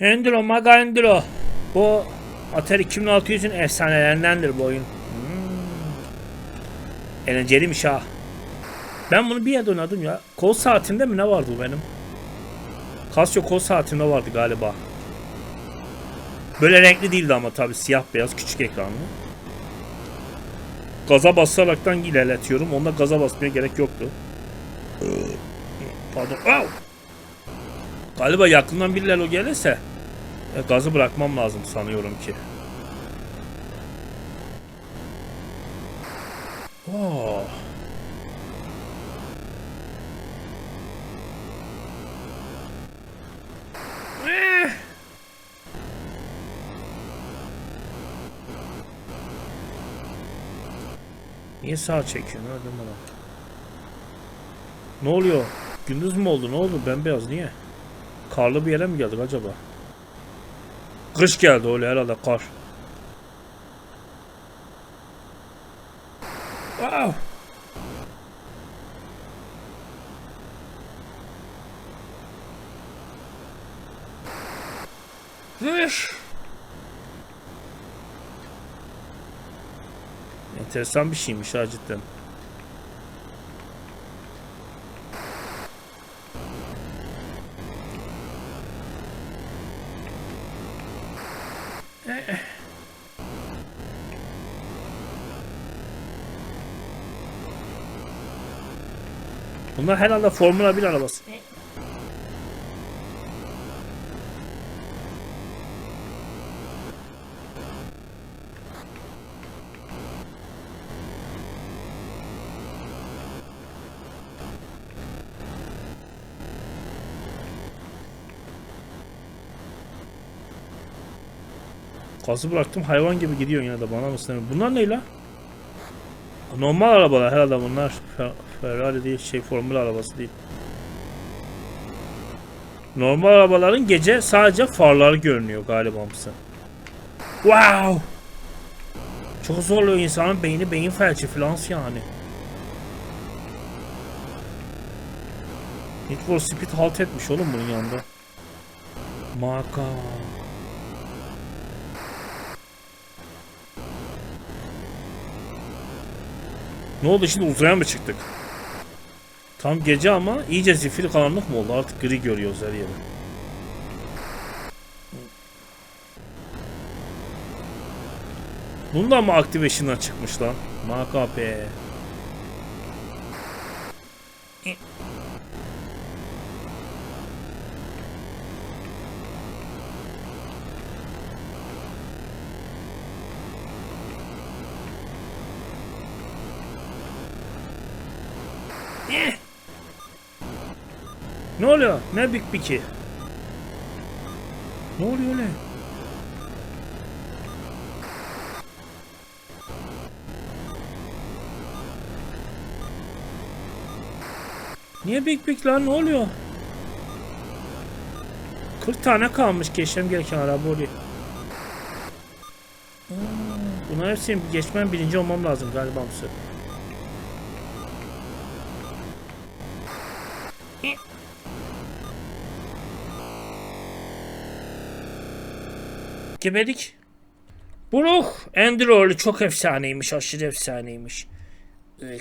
Enduro Maga Enduro. Bu Atari 2600'ün efsanelerindendir bu oyun. Hmm. Eğlenceliymiş ha. Ben bunu bir yerde oynadım ya. Kol saatinde mi ne vardı bu benim? Casio kol saatinde vardı galiba. Böyle renkli değildi ama tabi siyah beyaz küçük ekranlı. Gaza basaraktan ilerletiyorum. Onda gaza basmaya gerek yoktu. Pardon. Au! Galiba yakından birileri o gelirse e, gazı bırakmam lazım sanıyorum ki. Oo. Eh. Niye sağa çekiyorsun hadi bana? Ne oluyor? Gündüz mü oldu? Ne oldu? Bembeyaz niye? Karlı bir yere mi geldik acaba? Kış geldi öyle herhalde kar. Wow. Üf. Enteresan bir şeymiş ha cidden. Bunlar herhalde Formula 1 arabası. Gazı bıraktım hayvan gibi gidiyor yine de bana mısın? Bunlar ne la? Normal arabalar herhalde bunlar. Fe- Ferrari değil şey formül arabası değil. Normal arabaların gece sadece farları görünüyor galiba mısın? Wow! Çok zorluyor insanın beyni beyin felci falan yani. Need for Speed halt etmiş oğlum bunun yanında. Maka. Ne oldu şimdi uzaya mı çıktık? Tam gece ama iyice zifiri karanlık mı oldu? Artık gri görüyoruz her yeri. Bundan mı Activation'dan çıkmış lan? MKP. Ne oluyor? Ne big biki? Ne oluyor ne? Niye big big lan ne oluyor? 40 tane kalmış geçmem gereken araba. Hmm, Bunlar hepsini geçmem birinci olmam lazım galiba bu sefer. Gebedik. Buruk. Andrew çok efsaneymiş. Aşırı efsaneymiş. Ih.